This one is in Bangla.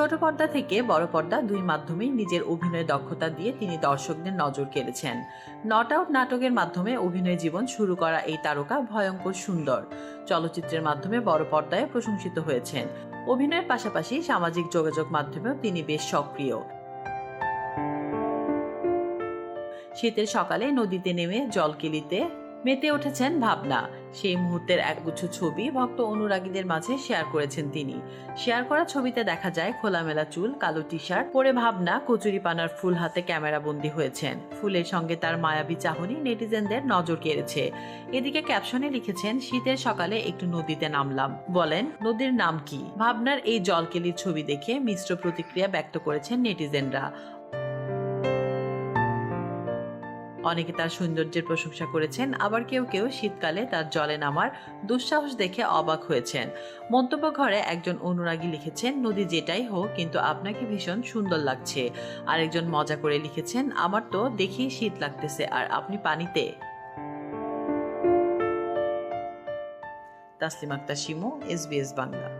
ছোট পর্দা থেকে বড় পর্দা দুই মাধ্যমেই নিজের অভিনয় দক্ষতা দিয়ে তিনি দর্শকদের নজর কেড়েছেন। নট আউট নাটকের মাধ্যমে অভিনয় জীবন শুরু করা এই তারকা ভয়ঙ্কর সুন্দর। চলচ্চিত্রের মাধ্যমে বড় পর্দায় প্রশংসিত হয়েছেন। অভিনয়ের পাশাপাশি সামাজিক যোগাযোগ মাধ্যমেও তিনি বেশ সক্রিয়। শীতের সকালে নদীতে নেমে জলকেলিতে মেতে উঠেছেন ভাবনা। সেই মুহূর্তের একগুচ্ছ ছবি ভক্ত অনুরাগীদের মাঝে শেয়ার করেছেন তিনি। শেয়ার করা ছবিতে দেখা যায় খোলামেলা চুল, কালো টি শার্ট পরে ভাবনা কচুরি পানার ফুল হাতে ক্যামেরা বন্দি হয়েছেন। ফুলের সঙ্গে তার মায়াবী চাহনি নেটিজেনদের নজর কেড়েছে। এদিকে ক্যাপশনে লিখেছেন, শীতের সকালে একটু নদীতে নামলাম। বলেন, নদীর নাম কি? ভাবনার এই জলকেলির ছবি দেখে মিশ্র প্রতিক্রিয়া ব্যক্ত করেছেন নেটিজেনরা। অনেকে তার সৌন্দর্যের প্রশংসা করেছেন, আবার কেউ কেউ শীতকালে তার জলে নামার দুঃসাহস দেখে অবাক হয়েছেন। মন্তব্য ঘরে একজন অনুরাগী লিখেছেন, নদী যেটাই হোক, কিন্তু আপনাকে ভীষণ সুন্দর লাগছে। আরেকজন মজা করে লিখেছেন, আমার তো দেখেই শীত লাগতেছে, আর আপনি পানিতে? তাসলিম আক্তার শিমু এসবিএস বাংলা।